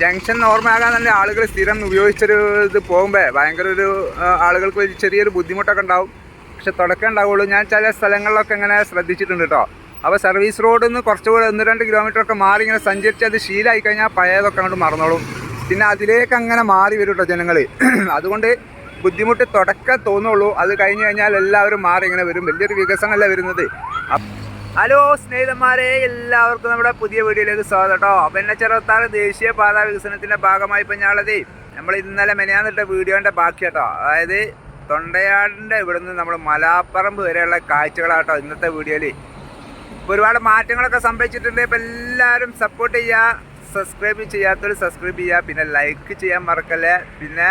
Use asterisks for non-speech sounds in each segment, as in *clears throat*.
Junction നോർമലാകാൻ തന്നെ ആളുകൾ സ്ഥിരം ഉപയോഗിച്ചൊരു ഇത് പോകുമ്പോൾ ഭയങ്കര ഒരു ആളുകൾക്ക് ഒരു ചെറിയൊരു ബുദ്ധിമുട്ടൊക്കെ ഉണ്ടാവും. പക്ഷെ തുടക്കം ഉണ്ടാവുള്ളൂ. ഞാൻ ചില സ്ഥലങ്ങളിലൊക്കെ ഇങ്ങനെ ശ്രദ്ധിച്ചിട്ടുണ്ട് കേട്ടോ അപ്പോൾ സർവീസ് റോഡിൽ നിന്ന് കുറച്ചുകൂടെ ഒന്ന് രണ്ട് കിലോമീറ്റർ ഒക്കെ മാറി ഇങ്ങനെ സഞ്ചരിച്ച് അത് ശീലമായി കഴിഞ്ഞാൽ പഴയതൊക്കെ അങ്ങോട്ട് മറന്നോളും. പിന്നെ അതിലേക്ക് അങ്ങനെ മാറി വരും കേട്ടോ ജനങ്ങൾ *clears throat* അതുകൊണ്ട് ബുദ്ധിമുട്ട് തുടക്കം തോന്നുള്ളൂ. അത് കഴിഞ്ഞ് കഴിഞ്ഞാൽ എല്ലാവരും മാറി ഇങ്ങനെ വരും. വലിയൊരു വികസനമല്ല വരുന്നത്. ഹലോ സ്നേഹിതന്മാരെ എല്ലാവർക്കും നമ്മുടെ പുതിയ വീഡിയോയിലേക്ക് സ്വാഗതം കേട്ടോ. അപ്പം എന്നെ ചെറുത്താറ് ദേശീയപാത വികസനത്തിന്റെ ഭാഗമായി ഇപ്പം നമ്മൾ ഇന്നലെ മെനയാന്നിട്ട വീഡിയോന്റെ ബാക്കി കേട്ടോ. അതായത് തൊണ്ടയാടിന്റെ ഇവിടുന്ന് നമ്മൾ മലാപ്പറമ്പ് വരെയുള്ള കാഴ്ചകളാട്ടോ ഇന്നത്തെ വീഡിയോയിൽ ഒരുപാട് മാറ്റങ്ങളൊക്കെ സംഭവിച്ചിട്ടുണ്ട്. ഇപ്പം എല്ലാവരും സപ്പോർട്ട് ചെയ്യുക സബ്സ്ക്രൈബ് ചെയ്യാത്തവർ സബ്സ്ക്രൈബ് ചെയ്യുക പിന്നെ ലൈക്ക് ചെയ്യാൻ മറക്കല്ലേ? പിന്നെ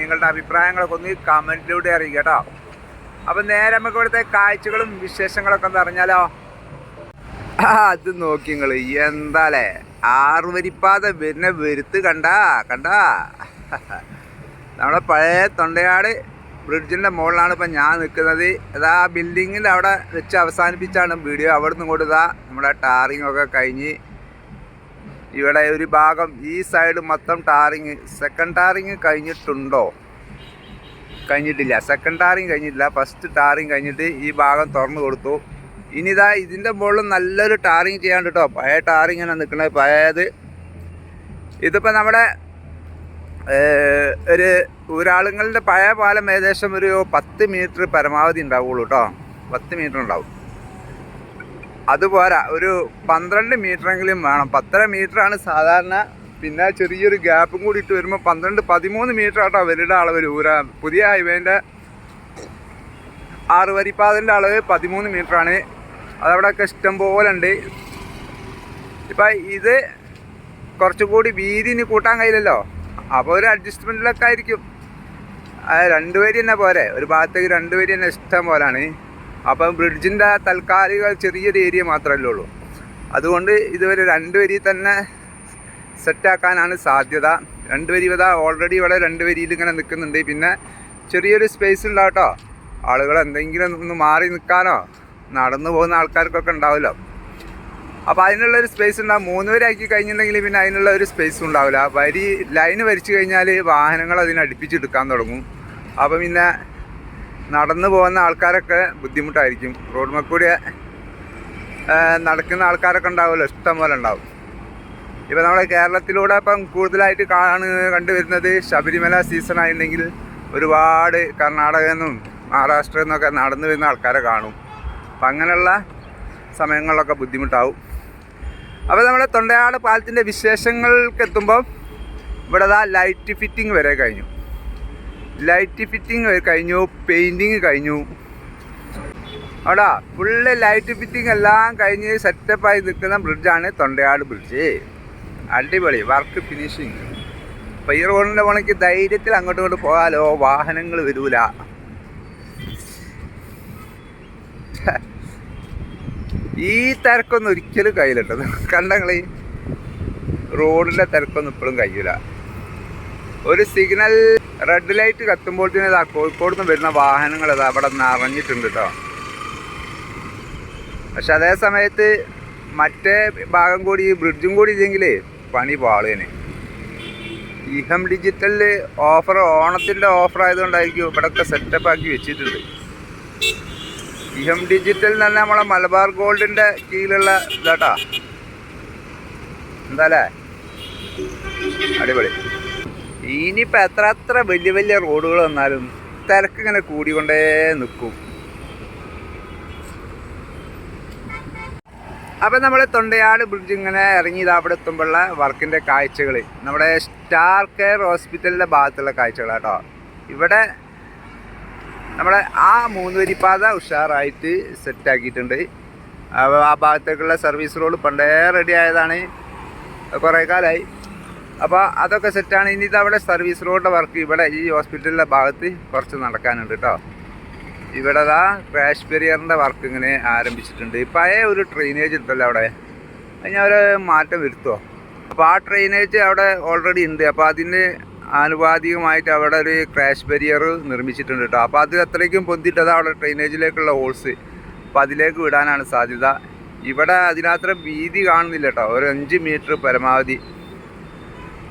നിങ്ങളുടെ അഭിപ്രായങ്ങളൊക്കെ ഒന്ന് കമന്റിലൂടെ അറിയിക്കുക കേട്ടോ. അപ്പം നേരെ നമുക്ക് ഇവിടുത്തെ കാഴ്ചകളും വിശേഷങ്ങളൊക്കെ ഒന്ന് അറിഞ്ഞാലോ? ആ അത് നോക്കി നിങ്ങൾ എന്താലേ? ആറുവരിപ്പാത പിന്നെ വരുത്ത് കണ്ടാ കണ്ടാ? നമ്മളെ പഴയ തൊണ്ടയാട് ബ്രിഡ്ജിന്റെ മുകളിലാണ് ഇപ്പം ഞാൻ നിൽക്കുന്നത് അതാ ബിൽഡിങ്ങിൽ അവിടെ വെച്ച് അവസാനിപ്പിച്ചാണ് വീഡിയോ. അവിടെ നിന്ന് കൊടുത്താ നമ്മുടെ ടാറിങ് ഒക്കെ കഴിഞ്ഞ് ഇവിടെ ഒരു ഭാഗം ഈ സൈഡ് മൊത്തം ടാറിങ്. സെക്കൻഡ് ടാറിങ് കഴിഞ്ഞിട്ടുണ്ടോ? കഴിഞ്ഞിട്ടില്ല. സെക്കൻഡ് ടാറിങ് കഴിഞ്ഞിട്ടില്ല. ഫസ്റ്റ് ടാറിങ് കഴിഞ്ഞിട്ട് ഈ ഭാഗം തുറന്നു കൊടുത്തു. ഇനി ഇതാ ഇതിന്റെ മുകളിൽ നല്ലൊരു ടാറിങ് ചെയ്യാണ്ട് കേട്ടോ പഴയ ഇങ്ങനെ നിൽക്കുന്നത് പഴയത്. ഇതിപ്പോൾ നമ്മുടെ ഒരു ഒരാളുങ്ങളുടെ പഴയ പാലം ഏകദേശം ഒരു പത്ത് മീറ്റർ പരമാവധി ഉണ്ടാവുള്ളൂ കേട്ടോ പത്ത് മീറ്റർ ഉണ്ടാവും. അതുപോരാ ഒരു പന്ത്രണ്ട് മീറ്ററെങ്കിലും വേണം. പത്തര മീറ്ററാണ് സാധാരണ പിന്നെ ചെറിയൊരു ഗ്യാപ്പും കൂടി ഇട്ട് വരുമ്പോൾ പന്ത്രണ്ട് പതിമൂന്ന് മീറ്റർ ആട്ടോ അവരുടെ അളവ് ഊര. പുതിയ ഹൈവേന്റെ ആറ് വരിപ്പാതിന്റെ അളവ് പതിമൂന്ന് മീറ്ററാണ് അതവിടെയൊക്കെ ഇഷ്ടം പോലെ ഉണ്ട്. ഇപ്പം ഇത് കുറച്ചുകൂടി വീതി ഇനി കൂട്ടാൻ കഴിയില്ലല്ലോ. അപ്പോൾ ഒരു അഡ്ജസ്റ്റ്മെന്റിലൊക്കെ ആയിരിക്കും. രണ്ട് വരി തന്നെ പോരെ. ഒരു ഭാഗത്തേക്ക് രണ്ട് വരി തന്നെ ഇഷ്ടം പോലാണ്. അപ്പം ബ്രിഡ്ജിന്റെ തൽക്കാലിക ചെറിയൊരു ഏരിയ മാത്രമല്ലേ ഉള്ളൂ. അതുകൊണ്ട് ഇതുവരെ രണ്ട് വരി തന്നെ സെറ്റാക്കാനാണ് സാധ്യത. രണ്ട് വരി ഇതാ ഓൾറെഡി ഇവിടെ രണ്ട് വരിയിൽ ഇങ്ങനെ നിൽക്കുന്നുണ്ട്. പിന്നെ ചെറിയൊരു സ്പേസ് ഉണ്ടാവും കേട്ടോ. ആളുകൾ എന്തെങ്കിലും ഒന്ന് മാറി നിൽക്കാനോ നടന്നു പോകുന്ന ആൾക്കാർക്കൊക്കെ ഉണ്ടാവുമല്ലോ. അപ്പോൾ അതിനുള്ള ഒരു സ്പേസ് ഉണ്ടാവും മൂന്ന് വരി ആക്കി കഴിഞ്ഞിട്ടുണ്ടെങ്കിൽ പിന്നെ അതിനുള്ള ഒരു സ്പേസ് ഉണ്ടാവില്ല. വരി ലൈന് വരച്ചു കഴിഞ്ഞാൽ വാഹനങ്ങൾ അതിനെ അടുപ്പിച്ചെടുക്കാൻ തുടങ്ങും. അപ്പോൾ പിന്നെ നടന്നു പോകുന്ന ആൾക്കാരൊക്കെ ബുദ്ധിമുട്ടായിരിക്കും. റോഡ് മക്കൂടെ നടക്കുന്ന ആൾക്കാരൊക്കെ ഉണ്ടാവുമല്ലോ. ഇഷ്ടം പോലെ ഉണ്ടാവും. ഇപ്പം നമ്മുടെ കേരളത്തിലൂടെ ഇപ്പം കൂടുതലായിട്ട് കാണു കണ്ടുവരുന്നത് ശബരിമല സീസൺ ആയിട്ടുണ്ടെങ്കിൽ ഒരുപാട് കർണാടകയിൽ നിന്നും മഹാരാഷ്ട്രയിൽ നിന്നൊക്കെ നടന്നു വരുന്ന ആൾക്കാരെ കാണും. അപ്പം അങ്ങനെയുള്ള സമയങ്ങളിലൊക്കെ ബുദ്ധിമുട്ടാവും. അപ്പോൾ നമ്മുടെ തൊണ്ടയാട് പാലത്തിന്റെ വിശേഷങ്ങൾക്ക് എത്തുമ്പോൾ ഇവിടെ ദാ ലൈറ്റ് ഫിറ്റിംഗ് വരെ കഴിഞ്ഞു. ലൈറ്റ് ഫിറ്റിംഗ് വരെ കഴിഞ്ഞു പെയിന്റിങ് കഴിഞ്ഞു. അവിടെ ഫുള്ള് ലൈറ്റ് ഫിറ്റിംഗ് എല്ലാം കഴിഞ്ഞ് സെറ്റപ്പായി നിൽക്കുന്ന ബ്രിഡ്ജാണ് തൊണ്ടയാട് ബ്രിഡ്ജ് അടിപൊളി വർക്ക് ഫിനിഷിങ് അപ്പോൾ ഈ റോഡിന്റെ പണിക്ക് ധൈര്യത്തിൽ അങ്ങോട്ടും ഇങ്ങോട്ട് പോകാലോ വാഹനങ്ങൾ വരൂല. ഈ തിരക്കൊന്നും ഒരിക്കലും കയ്യിലിട്ടത് കണ്ടങ്ങൾ റോഡിന്റെ തിരക്കൊന്നും ഇപ്പോഴും കഴിയില്ല. ഒരു സിഗ്നൽ റെഡ് ലൈറ്റ് കത്തുമ്പോൾ തന്നെ ഇതാ കോഴിക്കോട് നിന്ന് വരുന്ന വാഹനങ്ങൾ ഇതാ അവിടെ നിറഞ്ഞിട്ടുണ്ട് കേട്ടോ. പക്ഷെ അതേ സമയത്ത് മറ്റേ ഭാഗം കൂടി ബ്രിഡ്ജും കൂടി ഇല്ലെങ്കിൽ പണി പാളേനെ. ഇഹം ഡിജിറ്റലിൽ ഓഫർ ഓണത്തിന്റെ ഓഫർ ആയതുകൊണ്ടായിരിക്കും ഇവിടെയൊക്കെ സെറ്റപ്പ് ആക്കി വെച്ചിട്ടുണ്ട്. ഇഹം ഡിജിറ്റൽ എന്ന് പറഞ്ഞാൽ നമ്മളെ മലബാർ ഗോൾഡിന്റെ കീഴിലുള്ള ഇതാട്ടാ. എന്താല്ലേ? അടിപൊളി. ഇനിയിപ്പോൾ എത്ര എത്ര വലിയ വലിയ റോഡുകൾ വന്നാലും തിരക്ക് ഇങ്ങനെ കൂടിക്കൊണ്ടേ നിൽക്കും അപ്പം നമ്മൾ തൊണ്ടയാട് ബ്രിഡ്ജ് ഇങ്ങനെ ഇറങ്ങി ഇത് അവിടെ എത്തുമ്പോഴുള്ള വർക്കിന്റെ കാഴ്ചകൾ നമ്മുടെ സ്റ്റാർ കെയർ ഹോസ്പിറ്റലിന്റെ ഭാഗത്തുള്ള കാഴ്ചകളാട്ടോ. ഇവിടെ നമ്മുടെ ആ മൂന്ന് വരിപ്പാത ഉഷാറായിട്ട് സെറ്റാക്കിയിട്ടുണ്ട് അപ്പോൾ ആ ഭാഗത്തേക്കുള്ള സർവീസ് റോഡ് പണ്ടേ റെഡി ആയതാണ്. കുറേ കാലമായി അപ്പോൾ അതൊക്കെ സെറ്റാണ് ഇനി അവിടെ സർവീസ് റോഡിന്റെ വർക്ക് ഇവിടെ ഈ ഹോസ്പിറ്റലിന്റെ ഭാഗത്ത് കുറച്ച് നടക്കാനുണ്ട് കേട്ടോ ഇവിടെ ദാ ക്രാഷ് ബെരിയറിന്റെ വർക്ക് ഇങ്ങനെ ആരംഭിച്ചിട്ടുണ്ട്. പഴയ ഒരു ഡ്രെയിനേജ് ഉണ്ടല്ലോ അവിടെ. ഞാൻ അവർ മാറ്റം വരുത്തുമോ അപ്പോൾ ആ ഡ്രെയിനേജ് അവിടെ ഓൾറെഡി ഉണ്ട്. അപ്പോൾ അതിന് ആനുപാതികമായിട്ട് അവിടെ ഒരു ക്രാഷ് ബെരിയർ നിർമ്മിച്ചിട്ടുണ്ട് കേട്ടോ. അപ്പോൾ അത് അത്രയ്ക്കും പൊന്തിട്ടത് അവിടെ ഡ്രെയിനേജിലേക്കുള്ള ഹോൾസ് അപ്പോൾ അതിലേക്ക് വിടാനാണ് സാധ്യത. ഇവിടെ അതിനത്ര വീതി കാണുന്നില്ല കേട്ടോ. ഒരു അഞ്ച് മീറ്റർ പരമാവധി.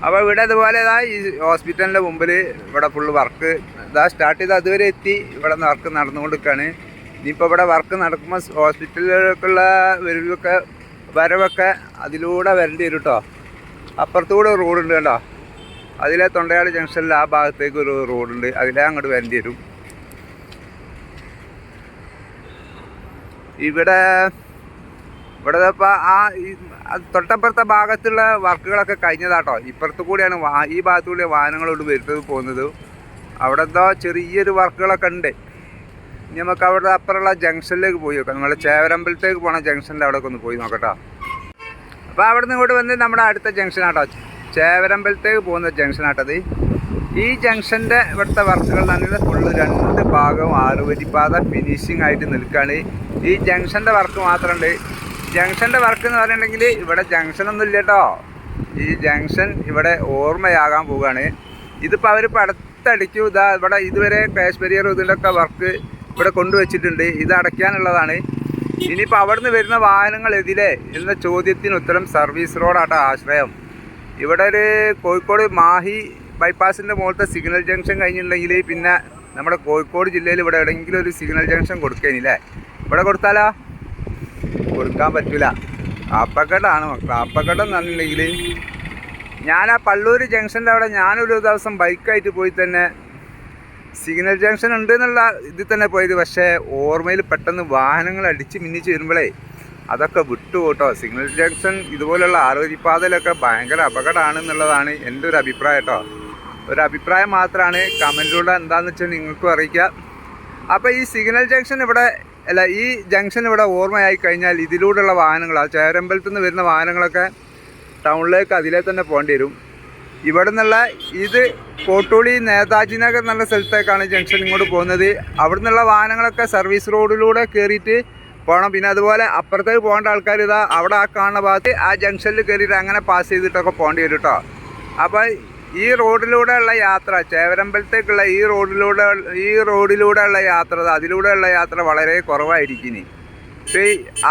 അപ്പോൾ ഇവിടെ അതുപോലെ ഈ ഹോസ്പിറ്റലിന്റെ മുമ്പിൽ ഇവിടെ ഫുള്ള് വർക്ക് ഇതാ സ്റ്റാർട്ട് ചെയ്ത് അതുവരെ എത്തി. ഇവിടെ വർക്ക് നടന്നുകൊണ്ടിരിക്കുകയാണ്. ഇനിയിപ്പോൾ ഇവിടെ വർക്ക് നടക്കുമ്പോൾ ഹോസ്പിറ്റലിലേക്കുള്ള വരവൊക്കെ വരവൊക്കെ അതിലൂടെ വരേണ്ടി വരും കേട്ടോ അപ്പുറത്തൂടെ റോഡുണ്ട് കേട്ടോ അതിലെ തൊണ്ടയാട് ജംഗ്ഷനിൽ ആ ഭാഗത്തേക്ക് ഒരു റോഡുണ്ട് അതിലെ അങ്ങോട്ട് വരേണ്ടി വരും. ഇവിടെ ഇവിടെ ഇപ്പോൾ ആ ഈ തൊട്ടപ്പുറത്തെ ഭാഗത്തുള്ള വർക്കുകളൊക്കെ കഴിഞ്ഞതാട്ടോ ഇപ്പുറത്തു കൂടിയാണ് ഈ ഭാഗത്തു കൂടി വാഹനങ്ങളോട് വരുത്തത് പോകുന്നത്. അവിടെ എന്തോ ചെറിയൊരു വർക്കുകളൊക്കെ ഉണ്ട്. ഇനി നമുക്ക് അവിടെ അപ്പുറമുള്ള ജംഗ്ഷനിലേക്ക് പോയി നോക്കാം. നമ്മൾ ചേവരമ്പലത്തേക്ക് പോണ ജംഗ്ഷനിൽ അവിടെ ഒന്ന് പോയി നോക്കട്ടോ. അപ്പോൾ അവിടെ നിന്ന് ഇങ്ങോട്ട് വന്ന് നമ്മുടെ അടുത്ത ജംഗ്ഷനാട്ടോ ചേവരമ്പലത്തേക്ക് പോകുന്ന ജംഗ്ഷനാട്ടത്. ഈ ജംഗ്ഷന്റെ ഇവിടുത്തെ വർക്കുകൾ തന്നെ ഫുള്ള് രണ്ട് ഭാഗവും ആറുവരിപ്പാത ഫിനിഷിംഗ് ആയിട്ട് നിൽക്കുകയാണ് ഈ ജംഗ്ഷന്റെ വർക്ക് മാത്രമുണ്ട് ജംഗ്ഷന്റെ വർക്ക് എന്ന് പറഞ്ഞിട്ടുണ്ടെങ്കിൽ ഇവിടെ ജംഗ്ഷൻ ഒന്നും ഇല്ല കേട്ടോ ഈ ജംഗ്ഷൻ ഇവിടെ ഓർമ്മയാകാൻ പോവുകയാണ്. ഇതിപ്പോൾ അവർ അടുത്തടിച്ചു ഇതാ ഇവിടെ ഇതുവരെ ക്യാഷ് ബരിയർ ഇതിന്റെയൊക്കെ വർക്ക് ഇവിടെ കൊണ്ടുവച്ചിട്ടുണ്ട്. ഇത് അടയ്ക്കാനുള്ളതാണ്. ഇനിയിപ്പോൾ അവിടുന്ന് വരുന്ന വാഹനങ്ങൾ എതിരെ എന്ന ചോദ്യത്തിന് ഉത്തരം സർവീസ് റോഡാട്ടോ ആശ്രയം. ഇവിടെ ഒരു കോഴിക്കോട് മാഹി ബൈപ്പാസിന്റെ മുകളിലത്തെ സിഗ്നൽ ജംഗ്ഷൻ കഴിഞ്ഞിട്ടുണ്ടെങ്കിൽ പിന്നെ നമ്മുടെ കോഴിക്കോട് ജില്ലയിൽ ഇവിടെ എവിടെയെങ്കിലും ഒരു സിഗ്നൽ ജംഗ്ഷൻ കൊടുക്കേനില്ലേ? ഇവിടെ കൊടുത്താലോ? കൊടുക്കാൻ പറ്റില്ല കാപ്പക്കടാണ് മക്കൾ എന്ന് പറഞ്ഞിട്ടുണ്ടെങ്കിൽ ഞാൻ ആ പള്ളൂർ ജംഗ്ഷന്റെ അവിടെ ഞാനൊരു ദിവസം ബൈക്കായിട്ട് പോയി തന്നെ സിഗ്നൽ ജംഗ്ഷൻ ഉണ്ട് എന്നുള്ള ഇതിൽ തന്നെ പോയത്. പക്ഷേ ഓർമ്മയിൽ പെട്ടെന്ന് വാഹനങ്ങൾ അടിച്ച് മിന്നിച്ച് വരുമ്പോഴേ അതൊക്കെ വിട്ടു കേട്ടോ സിഗ്നൽ ജംഗ്ഷൻ ഇതുപോലുള്ള ആരോഗ്യപാതയിലൊക്കെ ഭയങ്കര അപകടമാണ് എന്നുള്ളതാണ് എന്റെ ഒരു അഭിപ്രായം കേട്ടോ. ഒരു അഭിപ്രായം മാത്രമാണ്. കമന്റിലൂടെ എന്താണെന്ന് വെച്ചാൽ നിങ്ങൾക്കും അറിയിക്കുക അപ്പോൾ ഈ സിഗ്നൽ ജംഗ്ഷൻ ഇവിടെ അല്ല ഈ ജംഗ്ഷൻ ഇവിടെ ഓർമ്മയായി കഴിഞ്ഞാൽ ഇതിലൂടെയുള്ള വാഹനങ്ങൾ ആ ചേരമ്പലത്തു നിന്ന് വരുന്ന വാഹനങ്ങളൊക്കെ ടൗണിലേക്ക് അതിലെ തന്നെ പോകേണ്ടി വരും. ഇവിടെ നിന്നുള്ള ഇത് കോട്ടൂളി നേതാജി നഗർ എന്നുള്ള സ്ഥലത്തേക്കാണ് ജംഗ്ഷൻ ഇങ്ങോട്ട് പോകുന്നത്. അവിടെ നിന്നുള്ള വാഹനങ്ങളൊക്കെ സർവീസ് റോഡിലൂടെ കയറിയിട്ട് പോകണം. പിന്നെ അതുപോലെ അപ്പുറത്തേക്ക് പോകേണ്ട ആൾക്കാർ ഇതാ അവിടെ ആ കാണുന്ന ഭാഗത്ത് ആ ജംഗ്ഷനിൽ കയറിയിട്ട് അങ്ങനെ പാസ് ചെയ്തിട്ടൊക്കെ പോകേണ്ടി വരും കേട്ടോ അപ്പോൾ ഈ റോഡിലൂടെയുള്ള യാത്ര ചേവരമ്പലത്തേക്കുള്ള ഈ റോഡിലൂടെ ഈ റോഡിലൂടെയുള്ള യാത്ര അതിലൂടെയുള്ള യാത്ര വളരെ കുറവായിരിക്കും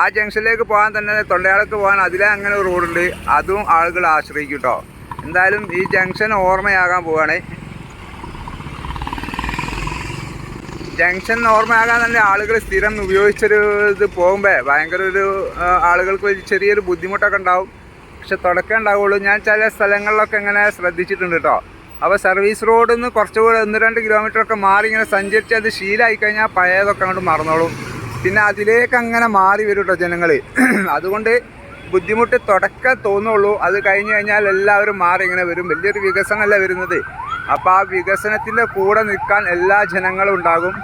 ആ ജംഗ്ഷനിലേക്ക് പോകാൻ തന്നെ തൊണ്ടയാളക്ക് പോകാൻ അതിലെ അങ്ങനെ ഒരു റോഡുണ്ട് അതും ആളുകൾ ആശ്രയിക്കും കേട്ടോ എന്തായാലും ഈ ജംഗ്ഷൻ ഓർമ്മയാകാൻ പോവാണ്. ജംഗ്ഷൻ ഓർമ്മയാകാൻ തന്നെ ആളുകൾ സ്ഥിരം ഉപയോഗിച്ചൊരു ഇത് പോകുമ്പോൾ ഭയങ്കര ഒരു ആളുകൾക്ക് ഒരു ചെറിയൊരു ബുദ്ധിമുട്ടൊക്കെ ഉണ്ടാവും. പക്ഷെ തുടക്കം ഉണ്ടാവുള്ളൂ. ഞാൻ ചില സ്ഥലങ്ങളിലൊക്കെ ഇങ്ങനെ ശ്രദ്ധിച്ചിട്ടുണ്ട് കേട്ടോ അപ്പോൾ സർവീസ് റോഡിൽ നിന്ന് കുറച്ചുകൂടെ ഒന്ന് രണ്ട് കിലോമീറ്ററൊക്കെ മാറി ഇങ്ങനെ സഞ്ചരിച്ച് അത് ശീലമായി കഴിഞ്ഞാൽ പഴയതൊക്കെ അങ്ങോട്ട് മറന്നോളും. പിന്നെ അതിലേക്ക് അങ്ങനെ മാറി വരും കേട്ടോ ജനങ്ങൾ *clears throat* അതുകൊണ്ട് ബുദ്ധിമുട്ട് തുടക്കം തോന്നുള്ളൂ. അത് കഴിഞ്ഞു കഴിഞ്ഞാൽ എല്ലാവരും മാറി ഇങ്ങനെ വരും. വലിയൊരു വികസനമല്ല വരുന്നത്. അപ്പോൾ ആ വികസനത്തിന്റെ കൂടെ നിൽക്കാൻ എല്ലാ ജനങ്ങളും ഉണ്ടാകും.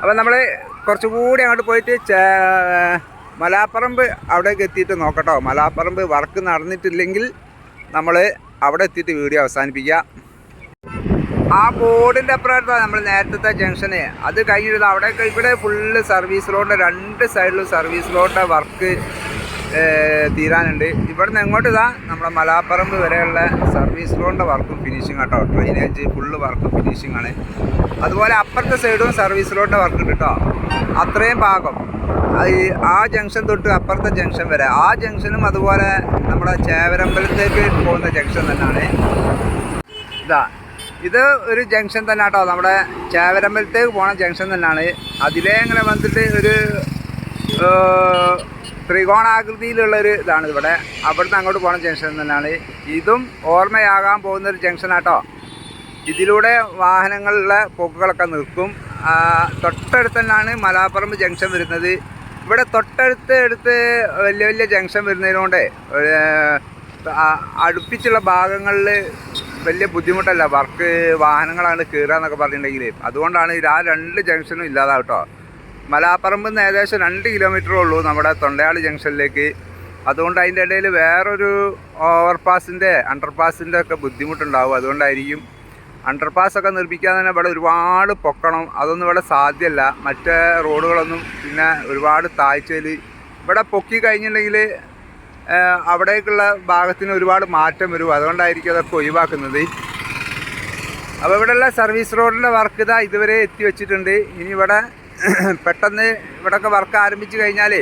അപ്പം നമ്മൾ കുറച്ചുകൂടി അങ്ങോട്ട് പോയിട്ട് മലാപ്പറമ്പ് അവിടേക്ക് എത്തിയിട്ട് നോക്കട്ടോ. മലാപ്പറമ്പ് വർക്ക് നടന്നിട്ടില്ലെങ്കിൽ നമ്മൾ അവിടെ എത്തിയിട്ട് വീഡിയോ അവസാനിപ്പിക്കുക ആ ബോർഡിന്റെ അപ്പുറത്താണ് നമ്മൾ നേരത്തെ ജംഗ്ഷന്. അത് കഴിഞ്ഞിരുന്ന അവിടെ ഇവിടെ ഫുള്ള് സർവീസ് റോഡിന്റെ രണ്ട് സൈഡിലും സർവീസ് റോഡിന്റെ വർക്ക് തീരാനുണ്ട്. ഇവിടെ നിന്ന് എങ്ങോട്ട് ഇതാ നമ്മുടെ മലാപ്പറമ്പ് വരെയുള്ള സർവീസ് റോഡിന്റെ വർക്കും ഫിനിഷിങ് കേട്ടോ ഡ്രെയിനേജ് ഫുള്ള് വർക്കും ഫിനിഷിംഗ് ആണ്. അതുപോലെ അപ്പുറത്തെ സൈഡും സർവീസ് റോഡിന്റെ വർക്ക് ഉണ്ട് കേട്ടോ അത്രയും ഭാഗം. ആ ജംഗ്ഷൻ തൊട്ട് അപ്പുറത്തെ ജംഗ്ഷൻ വരെ. ആ ജംഗ്ഷനും അതുപോലെ നമ്മുടെ ചേവരമ്പലത്തേക്ക് പോകുന്ന ജംഗ്ഷൻ തന്നെയാണ് ഇതാ ഇത് ഒരു ജംഗ്ഷൻ തന്നെ കേട്ടോ നമ്മുടെ ചേവരമ്പലത്തേക്ക് പോണ ജംഗ്ഷൻ തന്നെയാണ്. അതിലേ ഇങ്ങനെ വന്നിട്ട് ഒരു ത്രികോണാകൃതിയിലുള്ള ഒരു ഇതാണ് ഇവിടെ. അവിടുന്ന് അങ്ങോട്ട് പോണ ജംഗ്ഷൻ തന്നെയാണ്. ഇതും ഓർമ്മയാകാൻ പോകുന്ന ഒരു ജംഗ്ഷൻ ആട്ടോ. ഇതിലൂടെ വാഹനങ്ങളിലെ പോക്കുകളൊക്കെ നിൽക്കും. തൊട്ടടുത്ത് തന്നെയാണ് മലാപ്പറമ്പ് ജംഗ്ഷൻ വരുന്നത്. ഇവിടെ തൊട്ടടുത്ത് അടുത്ത് വലിയ വലിയ ജംഗ്ഷൻ വരുന്നതിനോണ്ട് അടുപ്പിച്ചുള്ള ഭാഗങ്ങളിൽ വലിയ ബുദ്ധിമുട്ടല്ല. വർക്ക് വാഹനങ്ങളാണ് കീറുക എന്നൊക്കെ പറഞ്ഞിട്ടുണ്ടെങ്കിൽ അതുകൊണ്ടാണ് ആ രണ്ട് ജംഗ്ഷനും ഇല്ലാതാവും കേട്ടോ മലാപ്പറമ്പിൽ നിന്ന് ഏകദേശം രണ്ട് കിലോമീറ്ററേ ഉള്ളൂ നമ്മുടെ തൊണ്ടയാട് ജംഗ്ഷനിലേക്ക് അതുകൊണ്ട് അതിന്റെ ഇടയിൽ വേറൊരു ഓവർപാസിന്റെ അണ്ടർപാസിന്റെ ഒക്കെ ബുദ്ധിമുട്ടുണ്ടാവും. അതുകൊണ്ടായിരിക്കും അണ്ടർപാസ് ഒക്കെ നിർമ്മിക്കാൻ തന്നെ ഇവിടെ ഒരുപാട് പൊക്കണം. അതൊന്നും ഇവിടെ സാധ്യമല്ല. മറ്റേ റോഡുകളൊന്നും പിന്നെ ഒരുപാട് താഴ്ചയിൽ ഇവിടെ പൊക്കി കഴിഞ്ഞിട്ടുണ്ടെങ്കിൽ അവിടേക്കുള്ള ഭാഗത്തിന് ഒരുപാട് മാറ്റം വരും. അതുകൊണ്ടായിരിക്കും അതൊക്കെ ഒഴിവാക്കുന്നത്. അപ്പോൾ ഇവിടെയുള്ള സർവീസ് റോഡിന്റെ വർക്ക് ഇതാ ഇതുവരെ എത്തി വെച്ചിട്ടുണ്ട്. ഇനി ഇവിടെ *clears throat* പെട്ടെന്ന് ഇവിടെയൊക്കെ വർക്ക് ആരംഭിച്ചു കഴിഞ്ഞാൽ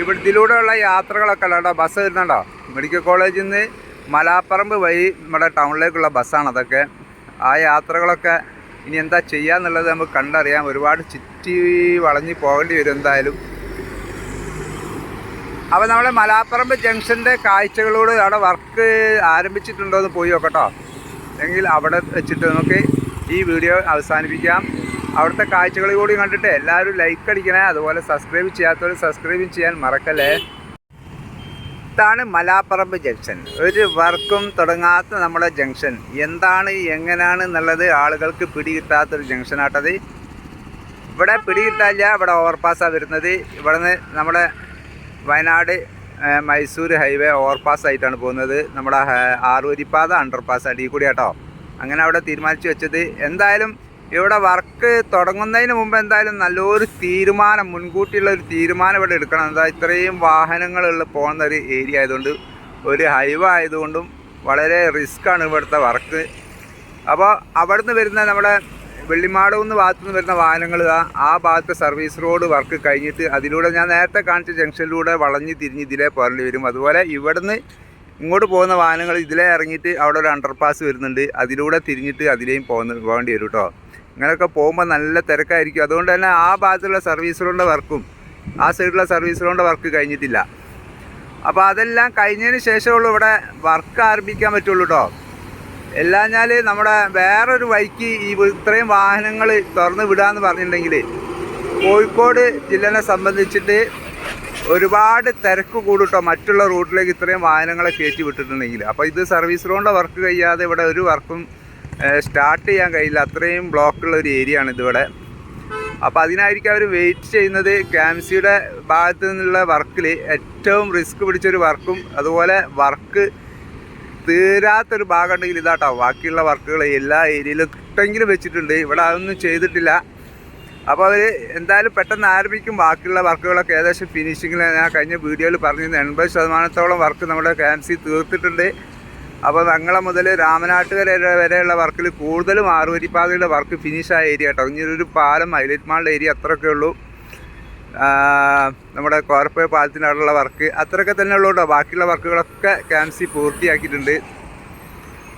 ഇവിടെ ഇതിലൂടെയുള്ള യാത്രകളൊക്കെ കേട്ടോ ബസ് വരുന്നുണ്ടോ? മെഡിക്കൽ കോളേജിൽ നിന്ന് മലാപ്പറമ്പ് വഴി നമ്മുടെ ടൗണിലേക്കുള്ള ബസ്സാണ് അതൊക്കെ. ആ യാത്രകളൊക്കെ ഇനി എന്താ ചെയ്യാന്നുള്ളത് നമുക്ക് കണ്ടറിയാം. ഒരുപാട് ചുറ്റി വളഞ്ഞ് പോകേണ്ടി വരും എന്തായാലും. അപ്പോൾ നമ്മളെ മലാപ്പറമ്പ് ജംഗ്ഷന്റെ കാഴ്ചകളോട് അവിടെ വർക്ക് ആരംഭിച്ചിട്ടുണ്ടോ എന്ന് പോയി നോക്കട്ടോ. എങ്കിൽ അവിടെ വെച്ചിട്ട് നമുക്ക് ഈ വീഡിയോ അവസാനിപ്പിക്കാം. അവിടുത്തെ കാഴ്ചകൾ കൂടി കണ്ടിട്ട് എല്ലാവരും ലൈക്ക് അടിക്കണേ. അതുപോലെ സബ്സ്ക്രൈബ് ചെയ്യാത്തവർ സബ്സ്ക്രൈബ് ചെയ്യാൻ മറക്കല്ലേ. ഇതാണ് മലാപ്പറമ്പ് ജംഗ്ഷൻ. ഒരു വർക്കും തുടങ്ങാത്ത നമ്മുടെ ജംഗ്ഷൻ. എന്താണ് എങ്ങനെയാണ് എന്നുള്ളത് ആളുകൾക്ക് പിടികിട്ടാത്തൊരു ജംഗ്ഷൻ ആട്ടത് ഇവിടെ പിടികിട്ടാല്ല ഇവിടെ ഓവർപാസ്സാണ് വരുന്നത്. ഇവിടെ നിന്ന് നമ്മുടെ വയനാട് മൈസൂർ ഹൈവേ ഓവർപാസ് ആയിട്ടാണ് പോകുന്നത്. നമ്മുടെ ആറുവരിപ്പാത അണ്ടർപാസ് അടിയിൽ കൂടി കേട്ടോ അങ്ങനെ അവിടെ തീരുമാനിച്ചു വെച്ചത്. എന്തായാലും ഇവിടെ വർക്ക് തുടങ്ങുന്നതിന് മുമ്പ് എന്തായാലും നല്ലൊരു തീരുമാനം മുൻകൂട്ടിയുള്ള ഒരു തീരുമാനം ഇവിടെ എടുക്കണം. എന്താ ഇത്രയും വാഹനങ്ങളുള്ള പോകുന്ന ഒരു ഏരിയ ആയതുകൊണ്ട് ഒരു ഹൈവേ ആയതുകൊണ്ടും വളരെ റിസ്ക്കാണ് ഇവിടുത്തെ വർക്ക് അപ്പോൾ അവിടുന്ന് വരുന്ന നമ്മുടെ വെള്ളിമാട് നിന്ന് നിന്ന് വരുന്ന വാഹനങ്ങൾ ആ- ആ ഭാഗത്തെ സർവീസ് റോഡ് വർക്ക് കഴിഞ്ഞിട്ട് അതിലൂടെ ഞാൻ നേരത്തെ കാണിച്ച ജംഗ്ഷനിലൂടെ വളഞ്ഞ് തിരിഞ്ഞ് ഇതിലേ പോരേണ്ടി വരും. അതുപോലെ ഇവിടുന്ന് ഇങ്ങോട്ട് പോകുന്ന വാഹനങ്ങൾ ഇതിലേ ഇറങ്ങിയിട്ട് അവിടെ ഒരു അണ്ടർപാസ് വരുന്നുണ്ട്. അതിലൂടെ തിരിഞ്ഞിട്ട് അതിലേയും പോകുന്ന പോകേണ്ടി വരും കേട്ടോ ഇങ്ങനെയൊക്കെ പോകുമ്പോൾ നല്ല തിരക്കായിരിക്കും. അതുകൊണ്ട് തന്നെ ആ ഭാഗത്തുള്ള സർവീസ് റോഡിന്റെ വർക്കും ആ സൈഡിലുള്ള സർവീസ് റോഡിന്റെ വർക്ക് കഴിഞ്ഞിട്ടില്ല. അപ്പോൾ അതെല്ലാം കഴിഞ്ഞതിന് ശേഷമുള്ളൂ ഇവിടെ വർക്ക് ആരംഭിക്കാൻ പറ്റുള്ളൂ കേട്ടോ എല്ലാഞ്ഞാൽ നമ്മുടെ വേറൊരു വഴിക്ക് ഈ ഇത്രയും വാഹനങ്ങൾ തുറന്ന് വിടാന്ന് പറഞ്ഞിട്ടുണ്ടെങ്കിൽ കോഴിക്കോട് ജില്ലനെ സംബന്ധിച്ചിട്ട് ഒരുപാട് തിരക്ക് കൂടിട്ടോ മറ്റുള്ള റൂട്ടിലേക്ക് ഇത്രയും വാഹനങ്ങളെ കയറ്റി വിട്ടിട്ടുണ്ടെങ്കിൽ അപ്പോൾ ഇത് സർവീസ് റോഡിന്റെ വർക്ക് കഴിയാതെ ഇവിടെ ഒരു വർക്കും സ്റ്റാർട്ട് ചെയ്യാൻ കഴിയില്ല. അത്രയും ബ്ലോക്കുള്ള ഒരു ഏരിയ ആണ് ഇതിവിടെ. അപ്പോൾ അതിനായിരിക്കും അവർ വെയിറ്റ് ചെയ്യുന്നത്. ക്യാംസിയുടെ ഭാഗത്തു നിന്നുള്ള വർക്കിൽ ഏറ്റവും റിസ്ക് പിടിച്ചൊരു വർക്കും അതുപോലെ വർക്ക് തീരാത്തൊരു ഭാഗം ഉണ്ടെങ്കിൽ ഇതാട്ടോ. ബാക്കിയുള്ള വർക്കുകൾ എല്ലാ ഏരിയയിലും കിട്ടെങ്കിലും വെച്ചിട്ടുണ്ട്. ഇവിടെ അതൊന്നും ചെയ്തിട്ടില്ല. അപ്പോൾ അവർ എന്തായാലും പെട്ടെന്ന് ആരംഭിക്കും. ബാക്കിയുള്ള വർക്കുകളൊക്കെ ഏകദേശം ഫിനിഷിങ്ങിൽ ഞാൻ കഴിഞ്ഞ വീഡിയോയിൽ പറഞ്ഞിരുന്നു എൺപത് ശതമാനത്തോളം വർക്ക് നമ്മുടെ ക്യാൻസി തീർത്തിട്ടുണ്ട്. അപ്പോൾ ഞങ്ങളെ മുതൽ രാമനാട്ടുകര വരെയുള്ള വർക്കിൽ കൂടുതലും ആറുവരിപ്പാതയുടെ വർക്ക് ഫിനിഷായ ഏരിയ കേട്ടോ ഇനി ഒരു പാലം ഹൈലൈറ്റ് മാളിന്റെ ഏരിയ അത്രയൊക്കെ ഉള്ളൂ. നമ്മുടെ കോർപ്പേ പാലത്തിന്റെ അവിടെയുള്ള വർക്ക്. അത്രയൊക്കെ തന്നെ ഉള്ളൂ ബാക്കിയുള്ള വർക്കുകളൊക്കെ ക്യാൻസി പൂർത്തിയാക്കിയിട്ടുണ്ട്.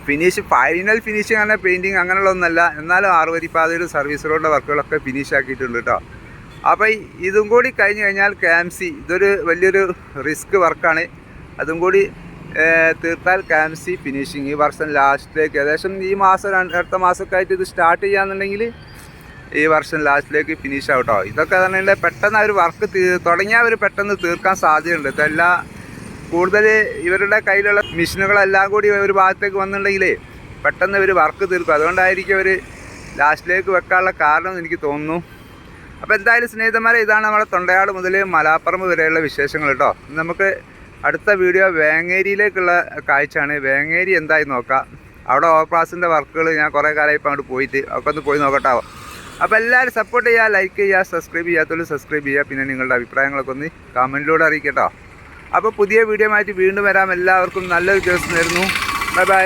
ഫിനിഷ് ഫൈനൽ ഫിനിഷിങ് അങ്ങനെ പെയിന്റിങ് അങ്ങനെയുള്ള ഒന്നല്ല എന്നാലും ആറുവരിപ്പാതയുടെ സർവീസ് റോഡിന്റെ വർക്കുകളൊക്കെ ഫിനിഷ് ആക്കിയിട്ടുണ്ട് കേട്ടോ. അപ്പോൾ ഇതും കൂടി കഴിഞ്ഞ് കഴിഞ്ഞാൽ ക്യാംസി ഇതൊരു വലിയൊരു റിസ്ക് വർക്കാണ്. അതും കൂടി തീർത്താൽ ക്യാംസി ഫിനിഷിങ് ഈ വർഷം ലാസ്റ്റിലേക്ക് ഏകദേശം ഈ മാസം അടുത്ത മാസമൊക്കെ ആയിട്ട് ഇത് സ്റ്റാർട്ട് ചെയ്യാന്നുണ്ടെങ്കിൽ ഈ വർഷം ലാസ്റ്റിലേക്ക് ഫിനിഷ് ആവട്ടോ ഇതൊക്കെ തന്നെ പെട്ടെന്ന് അവർ വർക്ക് തുടങ്ങിയാൽ അവർ പെട്ടെന്ന് തീർക്കാൻ സാധ്യതയുണ്ട്. ഇതെല്ലാം കൂടുതൽ ഇവരുടെ കയ്യിലുള്ള മെഷീനുകളെല്ലാം കൂടി ഒരു ഭാഗത്തേക്ക് വന്നിട്ടുണ്ടെങ്കിൽ പെട്ടെന്ന് ഇവർ വർക്ക് തീർക്കും. അതുകൊണ്ടായിരിക്കും അവർ ലാസ്റ്റിലേക്ക് വെക്കാനുള്ള കാരണം എന്ന് എനിക്ക് തോന്നുന്നു. അപ്പോൾ എന്തായാലും സ്നേഹിതന്മാരെ ഇതാണ് നമ്മുടെ തൊണ്ടയാട് മുതൽ മലാപ്പറമ്പ് വരെയുള്ള വിശേഷങ്ങൾ കേട്ടോ നമുക്ക് അടുത്ത വീഡിയോ വേങ്ങേരിയിലേക്കുള്ള കാഴ്ചയാണ്. വേങ്ങേരി എന്തായി നോക്കാം. അവിടെ ഓവർപാസിന്റെ വർക്കുകൾ ഞാൻ കുറേ കാലമായി ഇപ്പോൾ അങ്ങോട്ട് പോയിട്ട് ഒക്കെ ഒന്ന് പോയി നോക്കട്ടാവോ അപ്പോൾ എല്ലാവരും സപ്പോർട്ട് ചെയ്യുക ലൈക്ക് ചെയ്യുക സബ്സ്ക്രൈബ് ചെയ്യാത്തവരും സബ്സ്ക്രൈബ് ചെയ്യുക പിന്നെ നിങ്ങളുടെ അഭിപ്രായങ്ങളൊക്കെ ഒന്ന് കമന്റിലൂടെ അറിയിക്കട്ടോ. അപ്പോൾ പുതിയ വീഡിയോ ആയിട്ട് വീണ്ടും വരാം. എല്ലാവർക്കും നല്ലൊരു ദിവസം തരുന്നു ബൈ ബൈ